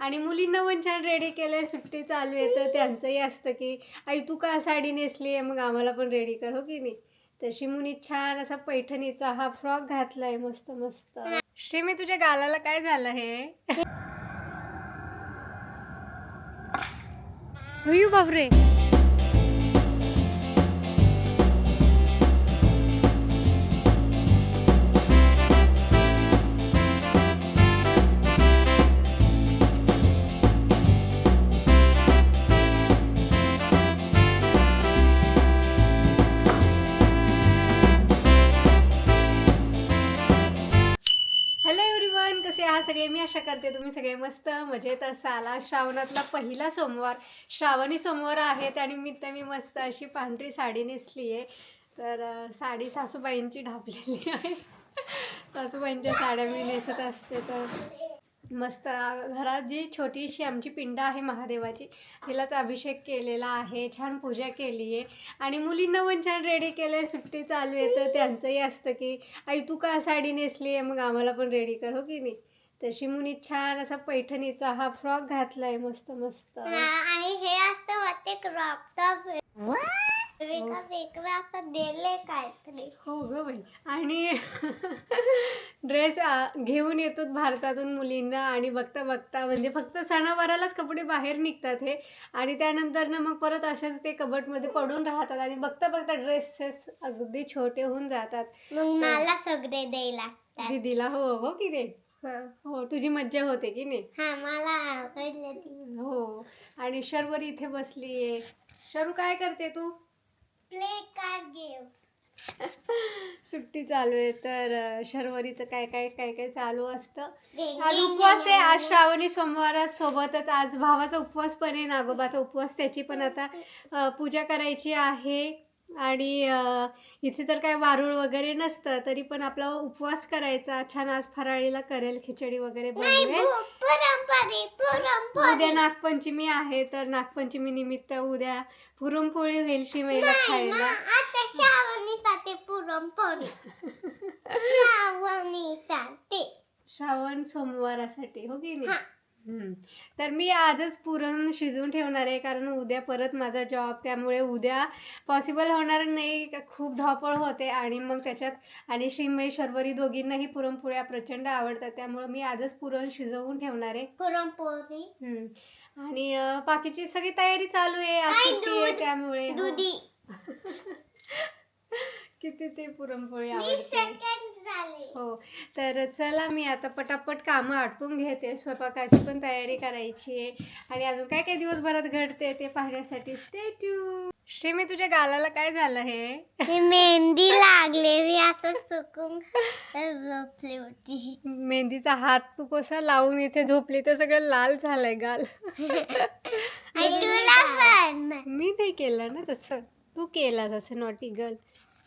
आणि मुलींना पण छान रेडी केलंय. सुट्टी चालू आहे तर त्यांचंही असतं की आई तू का साडी नेसली आहे? मग आम्हाला पण रेडी कर. हो की नाही? तशी मुनी छान असा पैठणीचा हा फ्रॉक घातलाय मस्त मस्त. श्रीमी तुझ्या गालाला काय झालं हे? बाबरे सगळे मी आशा करते तुम्ही सगळे मस्त मजेत असाल. श्रावणातला पहिला सोमवार. श्रावणी सोमवार आहे त्यानिमित्त मी मस्त अशी पांढरी साडी नेसली आहे तर साडी सासूबाईंची ढापलेली आहे. सासूबाईंच्या साड्या मी नेसत असते तर. मस्त घरात जी छोटीशी आमची पिंड आहे महादेवाची तिलाच अभिषेक केलेला आहे. छान पूजा केली आहे आणि मुलींना पण छान रेडी केलं आहे सुट्टी चालू आहे तर त्यांचंही असतं की आई तू का साडी नेसली आहे मग आम्हाला पण रेडी कर. हो की नाही? तर शिमुनी छान असा पैठणीचा हा फ्रॉक घातलाय मस्त मस्त. आणि हे असं वाटते क्रॉप टॉप वेगळं वेगळं असं दिले काहीतरी. हो ग बाई. आणि ड्रेस घेऊन येतो भारतातून मुलींना आणि बघता बघता म्हणजे फक्त सणावारालाच कपडे बाहेर निघतात हे. आणि त्यानंतर ना मग परत अशाच ते कबटमध्ये पडून राहतात आणि बघता बघता ड्रेसेस अगदी छोटे होऊन जातात. मग मला सगळे द्यायला लागतात. दीदीला हो हो की नाही? हं. हो तुझी मज्जा होते की नाही? हा मला आवडलं ती. हो आणि शर्वरी इथे बसली आहे. शरू काय करते तू? प्ले कार्ड गेम सुट्टी चालू आहे तर अं, शर्वरीचं काय काय काय काय चालू असतं? आज उपवास आहे. आज श्रावणी सोमवारात सोबतच आज भावाचा उपवास पण आहे नागोबाचा उपवास त्याची पण आता अं, पूजा करायची आहे. आणि अं, इथे तर काय वारुळ वगैरे नसतं तरी पण आपला उपवास करायचा. छान आज फराळीला करेल खिचडी वगैरे बनवेल पुरणपोळी उद्या नागपंचमी आहे तर नागपंचमी निमित्त उद्या पुरणपोळी होईल शिमेला खायला. आता श्रावणीसाठी पुरणपोळी. श्रावणीसाठी. श्रावण सोमवारासाठी हो की नाही? हा. हम्म. तर मी आजच पुरण शिजवून ठेवणार आहे कारण उद्या परत माझा जॉब त्यामुळे उद्या पॉसिबल होणार नाही खूप धावपळ होते आणि मग त्याच्यात आणि श्रीमयी शर्वरी दोघींनाही पुरणपोळ्या प्रचंड आवडतात त्यामुळे मी आजच पुरण शिजवून ठेवणार आहे पुरणपोळी. आणि अं, बाकीची सगळी तयारी चालू आहे आज आई, सुट्टी आहे दूध, त्यामुळे हो. दुधी किती ते पुरणपोळी आवडते? सेकंड झाले. हो. तर चला मी आता पटापट कामं आटपून घेते. स्वयंपाकाची पण तयारी करायची आहे. आणि अजून काय काय दिवसभरात घडते ते पाहण्यासाठी स्टेट्यू श्रीमी तुझ्या गालाला काय झालं हे? ही मेहंदी लागलेली आता सुकून झोपली होती. मेहंदीचा हात तू कसा लावून इथे झोपली? तर सगळं लाल झालंय गाल. आणि तुला पण. मी नाही केलं ना तसं. तू केला तसं naughty girl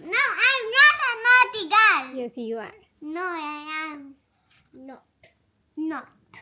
No, I'm not a naughty girl. Yes you are No, I am not. Not.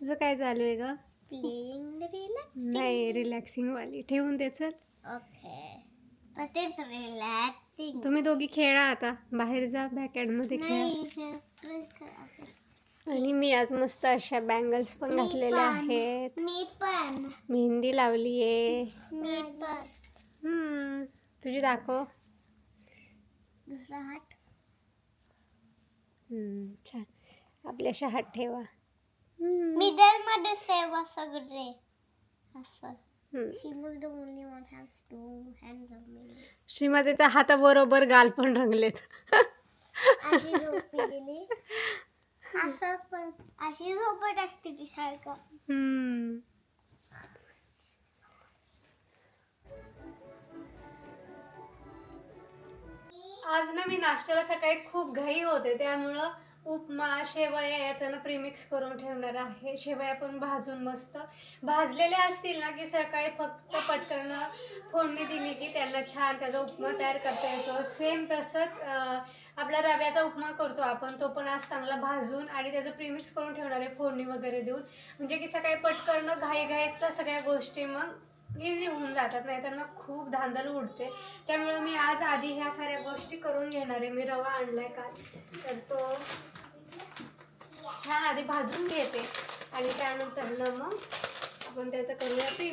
तुझं काय चालू आहे ग Playing relax. नाही रिलॅक्सिंग वाली ठेवून दे चल Okay. But it's relaxing. तुम्ही दोघी खेळा आता बाहेर जा बॅकमध्ये खेळा. आणि मी आज मस्त अशा बँगल्स पण घातलेल्या. आहेत मी पण मेहंदी लावली आहे मी पण हम्म, तुझी दाखव दुसरा हात. हम्म, छान. आपल्याशा हात ठेवा. मिडलमध्ये सेवा सगळे. असं. हम्म. She was the only one has two hands on me. श्रीमाचे तर हाताबरोबर गाल पण रंगलेत. अशी झोपी गेली. असं पण अशी झोपट असते ती सारखं. हम्म. आज ना मी नाश्त्याला सकाळी खूप घाई होते त्यामुळं उपमा शेवया याचं ना प्रीमिक्स करून ठेवणार आहे. शेवया पण भाजून मस्त. भाजलेल्या असतील ना की सकाळी फक्त पटकन फोडणी दिली की त्यांना छान त्याचा उपमा तयार करता येतो. सेम तसंच आपला रव्याचा उपमा करतो आपण तो पण आज चांगला भाजून आणि त्याचं प्रीमिक्स करून ठेवणार आहे फोडणी वगैरे देऊन. म्हणजे की सकाळी पटकन घाई घाईत सगळ्या गोष्टी मग इझी होऊन जातात नाही तर मग खूप धांदल उडते. त्यामुळं मी आज आधी ह्या साऱ्या गोष्टी करून घेणार आहे. मी रवा आणलाय काल तर तो छान आधी भाजून घेते आणि त्यानंतर ना मग आपण त्याचं करूया मी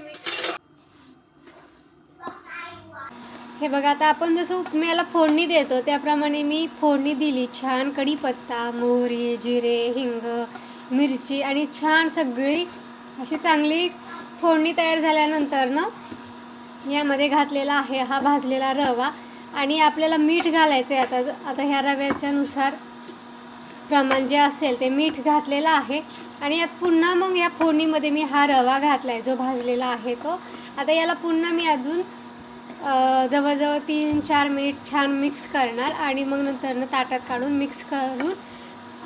हे बघा आता आपण जसं उपम्याला फोडणी देतो त्याप्रमाणे मी फोडणी दिली. छान कढीपत्ता मोहरी जिरे हिंग मिरची आणि छान सगळी अशी चांगली फोडणी तयार झाल्यानंतर ना यामध्ये घातलेला आहे हा भाजलेला रवा आणि आपल्याला मीठ घालायचं आहे आता. आता ह्या रव्याच्यानुसार प्रमाण जे असेल ते मीठ घातलेलं आहे आणि यात पुन्हा मग या फोडणीमध्ये मी हा रवा घातला आहे जो भाजलेला आहे तो. आता याला पुन्हा मी अजून जवळजवळ तीन चार मिनिट छान मिक्स करणार आणि मग नंतरनं ताटात काढून मिक्स करून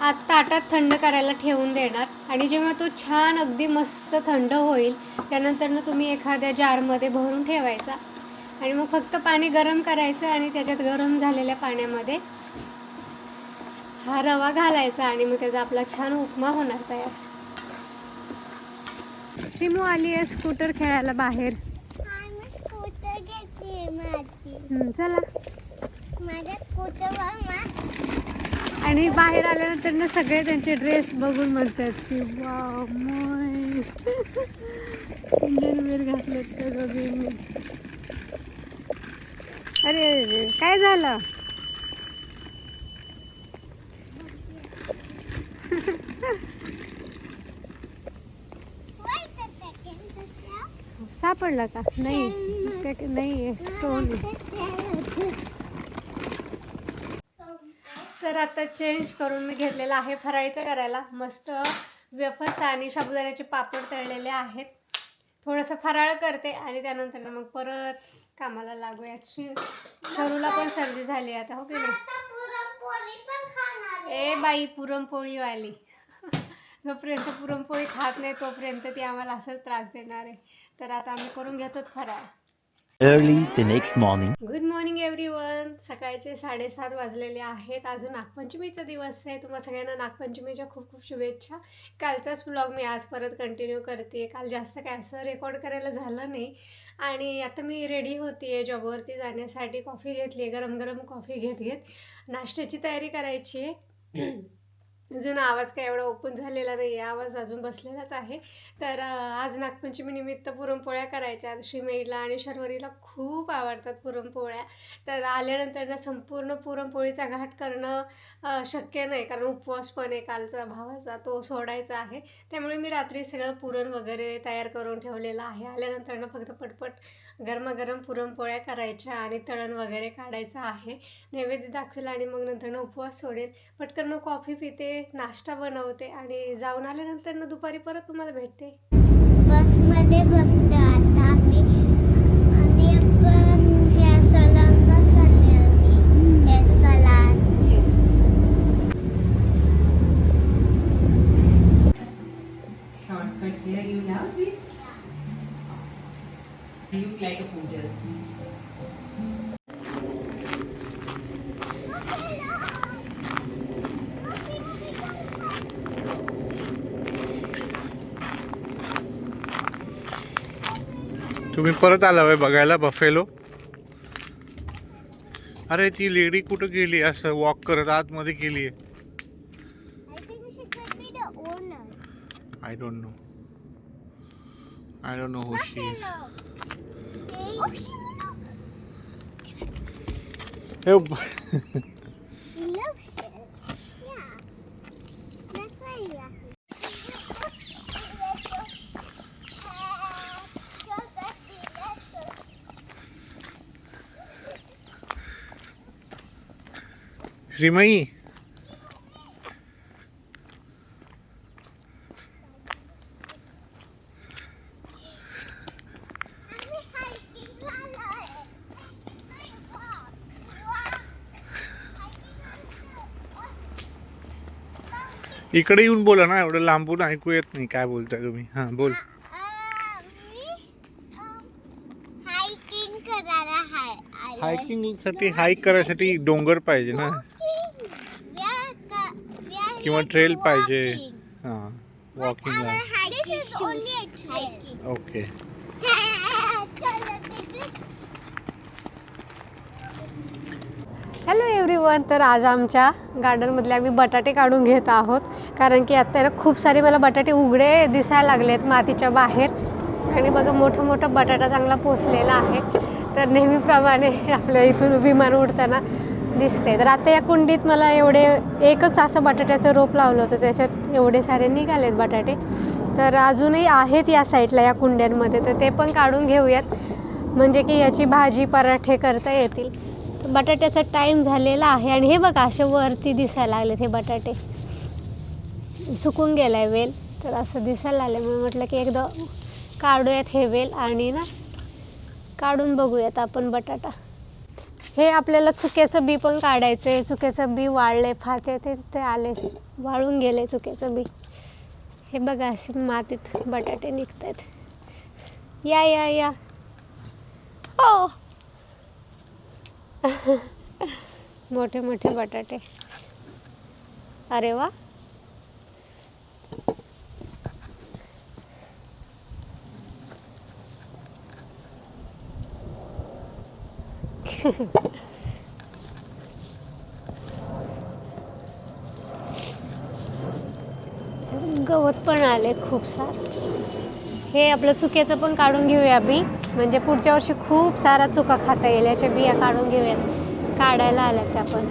आत ताटात थंड करायला ठेवून देणार. आणि जेव्हा तो छान अगदी मस्त थंड होईल त्यानंतरनं तुम्ही एखाद्या जारमध्ये भरून ठेवायचा. आणि मग फक्त पाणी गरम करायचं आणि त्याच्यात गरम झालेल्या पाण्यामध्ये हा रवा घालायचा आणि मग त्याचा आपला छान उपमा होणार तयार. शिमू आली आहे स्कूटर खेळायला बाहेर. स्कूटर चला. माझ्या स्कूटरवर मा आणि बाहेर आल्यानंतर ना सगळे त्यांचे ड्रेस बघून म्हणतात की मोय इंडियन वेअर घातलेत त्या दोघींनी अरे अरे, अरे काय झालं. सापडला का? नाही नाही स्टोन आहे तर आता चेंज करून मी घेतलेला आहे फराळीचं करायला. मस्त वेफर्स आणि साबुदाण्याचे पापड तळलेले आहेत. थोडंसं फराळ करते आणि त्यानंतर मग परत कामाला लागूया. श्री शरूला पण सर्दी झाली आता हो की नाही. ए बाई पुरणपोळीवाली जोपर्यंत पुरणपोळी खात नाही तोपर्यंत ती आम्हाला असंच त्रास देणार आहे. तर आता आम्ही करून घेतो फराळ. Early the next morning. Good morning everyone सकाळचे साडेसात वाजलेले आहेत. आज नागपंचमीचा दिवस आहे. तुम्हा सगळ्यांना नागपंचमीच्या खूप खूप शुभेच्छा. कालचाच ब्लॉग मी आज परत कंटिन्यू करते काल जास्त काय असं रेकॉर्ड करायला झालं नाही. आणि आता मी रेडी होती आहे जॉबवरती जाण्यासाठी. कॉफी घेतली आहे गरम गरम कॉफी घेत घेत. नाश्त्याची तयारी करायची आहे म्हणजे अजून आवाज काय एवढा ओपन झालेला नाही आहे आवाज अजून बसलेलाच आहे. तर आज नागपंचमी निमित्त पुरणपोळ्या करायच्या. श्रीमईला आणि शर्वरीला खूप आवडतात पुरणपोळ्या. तर आल्यानंतर ना संपूर्ण पुरणपोळीचा घाट करणं शक्य नाही. कारण उपवास पण आहे कालचा भावाचा तो सोडायचा आहे. त्यामुळे मी रात्री सगळं पुरण वगैरे तयार करून ठेवलेलं आहे. आल्यानंतर ना फक्त पटपट गरमागरम पुरणपोळ्या करायच्या आणि तळण वगैरे काढायचं आहे. नैवेद्य दाखवेल आणि मग नंतर उपवास सोडेल. पटकन मग कॉफी पिते नाश्ता बनवते आणि जाऊन आल्यानंतर ना दुपारी परत तुम्हाला भेटते. बसमध्ये बस तुम्ही परत आला होय बघायला बफेलो अरे ती लेडी कुठं गेली? असं वॉक करत आतमध्ये गेली आहे. I don't know I don't know who she is Shrimai इकडे येऊन बोला ना एवढं लांबून ऐकू येत नाही काय बोलताय तुम्ही? हां बोल. हायकिंगसाठी हाईक करायसाठी डोंगर पाहिजे ना Walking. We are the- we are किंवा ट्रेल पाहिजे. हां वॉकिंगला. ओके हॅलो एव्हरीवन तर आज आमच्या गार्डनमधले आम्ही बटाटे काढून घेत आहोत. कारण की आता खूप सारे मला बटाटे उघडे दिसायला लागलेत मातीच्या बाहेर. आणि बघा मोठा मोठा बटाटा चांगला पोचलेला आहे. तर नेहमीप्रमाणे आपल्या इथून विमान उडताना दिसते तर आता या कुंडीत मला एवढे एकच असं बटाट्याचं रोप लावलं होतं त्याच्यात एवढे सारे निघालेत बटाटे. तर अजूनही आहेत या साईडला या कुंड्यांमध्ये. तर ते पण काढून घेऊयात. म्हणजे की याची भाजी पराठे करता येतील. तर बटाट्याचा टाईम झालेला आहे. आणि हे बघा असे वरती दिसायला लागलेत हे बटाटे. सुकून गेलाय वेल. तर असं दिसायला लागलं म्हणून म्हटलं की एकदा काढूयात हे वेल आणि ना काढून बघूयात आपण बटाटा. हे आपल्याला चुक्याचं बी पण काढायचं आहे चुक्याचं बी वाळले फाते ते ते आले वाळून गेले चुक्याचं बी. हे बघा असे मातीत बटाटे निघत आहेत या या या. हो मोठे मोठे बटाटे. अरे वा. गवत पण आले खूप सारं. हे आपलं चुक्याचं पण काढून घेऊया बी. म्हणजे पुढच्या वर्षी खूप सारा चुका खाता येईल याच्या बिया काढून घेऊयात काढायला आल्यात त्या पण.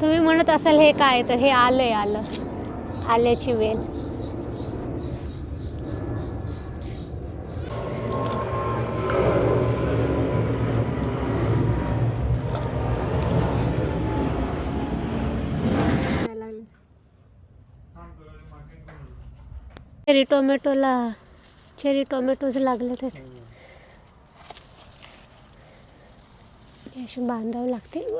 तुम्ही म्हणत असाल हे काय तर हे आलंय आलं. आल्याची वेल चेरी टोमॅटोला चेरी टोमॅटोज लागले तर. असे बांधावं लागतील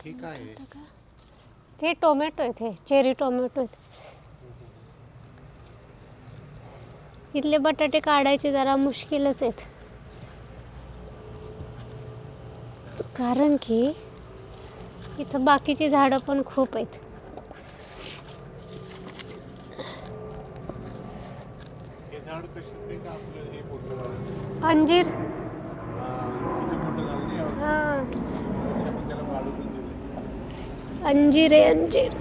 ठीक आहे. ते टोमॅटो आहेत हे चेरी टोमॅटो आहेत. इथले बटाटे काढायचे जरा मुश्किलच आहेत. कारण की इथं बाकीची झाडं पण खूप आहेत. अंजीर. हां अंजीर आहे अंजीर.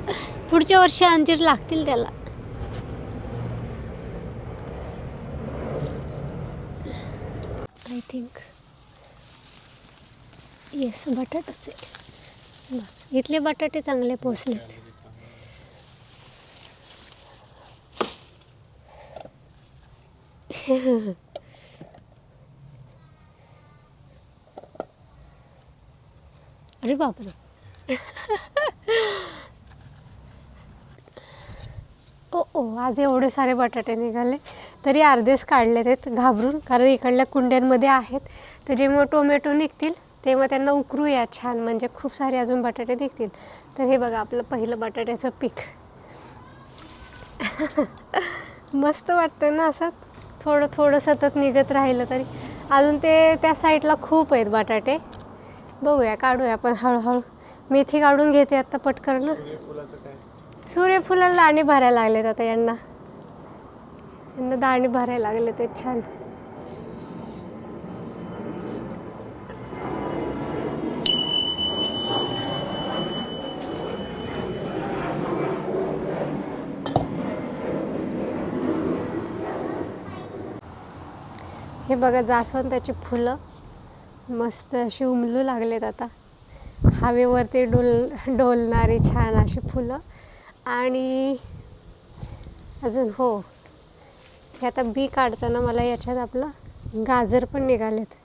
पुढच्या वर्षी अंजीर लागतील त्याला आय थिंक येस बटाटाच आहे. इथले बटाटे चांगले पोचलेत अरे बापरे. ओ ओ आज एवढे सारे बटाटे निघाले. तरी अर्धेच काढले आहेत घाबरून. कारण इकडल्या कुंड्यांमध्ये आहेत. तर जेव्हा टोमॅटो निघतील तेव्हा त्यांना उकरूया छान. म्हणजे खूप सारे अजून बटाटे निघतील. तर हे बघा आपलं पहिलं बटाट्याचं पीक. मस्त वाटतं ना असं? थोडं थोडं सतत निघत राहिलं तरी. अजून ते त्या साईडला खूप आहेत बटाटे. बघूया काढूया आपण हळूहळू. मेथी काढून घेते आत्ता पटकन सूर्यफुलाला दाणे भरायला लागलेत आता यांना. यांना दाणे भरायला लागले ते छान. हे बघा जास्वंदाची फुलं. मस्त अशी उमलू लागलेत आता. हवेवरती डोल डोलणारी छान अशी फुलं. आणि अजून हो. हे आता बी काढताना मला याच्यात आपलं गाजर पण निघालेत.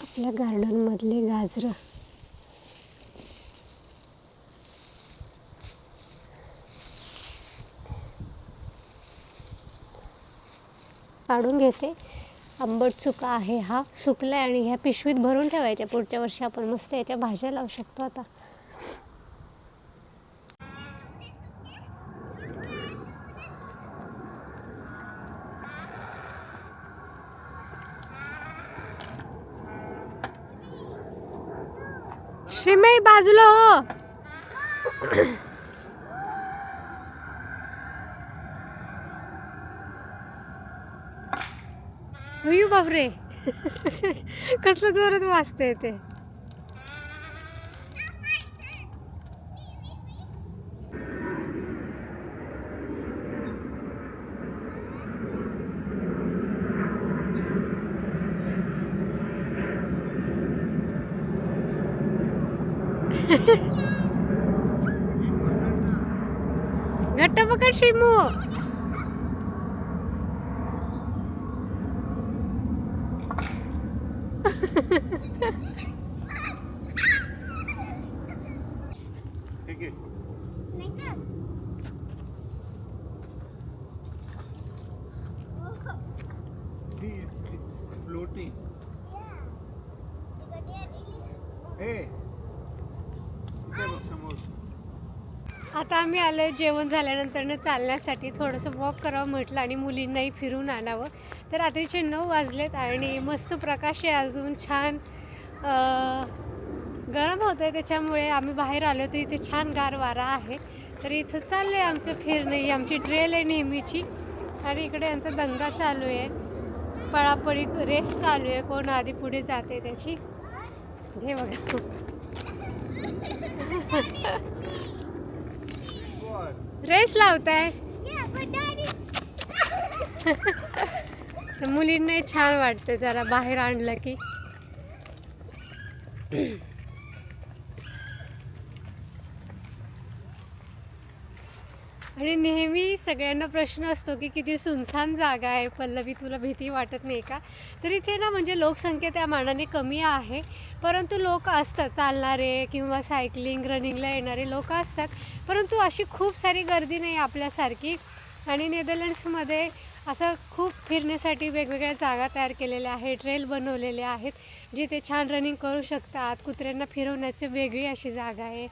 आपल्या गार्डनमधले गाजरं. काढून घेते आंबट चुका आहे हा सुकला आहे आणि ह्या पिशवीत भरून ठेवायच्या पुढच्या वर्षी आपण मस्त याच्या भाज्या लावू शकतो आता श्रीमई बाजूला हो होई बापरे. कसलं जोरात वाजते ते? घट्ट पकड शिमू ठीक आहे नाही का? समोर. आता आम्ही आलो जेवण झाल्यानंतरनं चालण्यासाठी. थोडंसं वॉक करावं म्हटलं आणि मुलींनाही फिरून आणावं. तर रात्रीचे नऊ वाजलेत आणि मस्त प्रकाश आहे अजून छान गरम होतं आहे त्याच्यामुळे आम्ही बाहेर आलो तर इथे छान गार वारा आहे. तर इथं चाललं आहे आमचं फिरणं ही आमची ट्रेल आहे नेहमीची. आणि इकडे यांचा दंगा चालू आहे. पळापळी रेस चालू आहे. कोण आधी पुढे जाते त्याची? घे बघा. रेस लावताय? तर मुलींनाही छान वाटतं जरा बाहेर आणलं की. आणि नेहमी सगळ्यांना प्रश्न असतो की किती सुनसान जागा आहे पल्लवी तुला भीती वाटत नाही का? तर इथे ना म्हणजे लोकसंख्या त्या मानाने कमी आहे. परंतु लोक असतात चालणारे किंवा सायकलिंग रनिंगला येणारे लोक असतात. परंतु अशी खूप सारी गर्दी नाही आपल्यासारखी. आणि नेदरलँड्समध्ये असं खूप फिरण्यासाठी वेगवेगळ्या जागा तयार केलेल्या आहेत ट्रेल बनवलेले आहेत जिथे छान रनिंग करू शकतात कुत्र्यांना फिरवण्याची वेगळी अशी जागा आहे.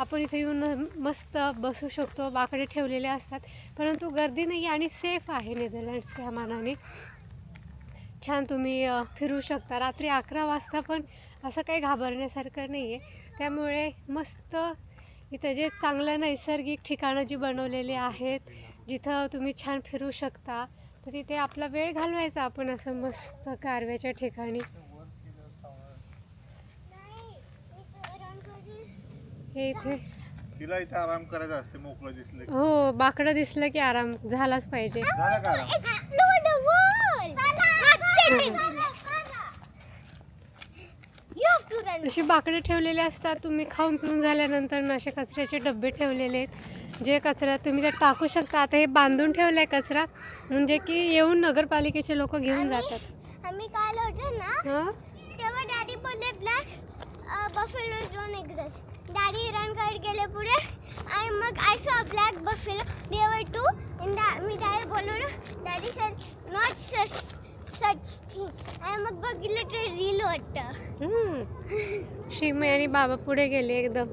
आपण इथे येऊन मस्त बसू शकतो बाकडे ठेवलेले असतात. परंतु गर्दी नाही आणि सेफ आहे नेदरलँड्सच्या मानाने. छान तुम्ही फिरू शकता. रात्री अकरा वाजता पण असं काही घाबरण्यासारखं नाही आहे त्यामुळे मस्त इथं जे चांगलं नैसर्गिक ठिकाणं जी बनवलेली आहेत जिथं तुम्ही छान फिरू शकता तर तिथे आपला वेळ घालवायचा आपण असं मस्त कारव्याच्या ठिकाणी नाही, मी चोरण करीन. हे इथे तिला इथे आराम करायचा असते मोकळं दिसलं की. हो बाकडं दिसलं की आराम झालाच पाहिजे झाला का आराम Explore the world. Not sitting. You have to run. अशी बाकडे ठेवलेले असतात तुम्ही खाऊन पिऊन झाल्यानंतर ना असे कचऱ्याचे डबे ठेवलेले आहेत जे कचरा तुम्ही त्यात टाकू शकता आता हे बांधून ठेवलं आहे कचरा म्हणजे की येऊन नगरपालिकेचे लोक घेऊन जातात आम्ही काल होतो ना हां तेव्हा डॅडी बोलले black buffalo don't daddy run करत गेले पुढे आणि मग I saw black buffalo there too me daddy बोललो ना daddy sir not such such thing आणि मग बघितलं तर रील वाटतं. शिमे आणि बाबा पुढे गेले एकदम.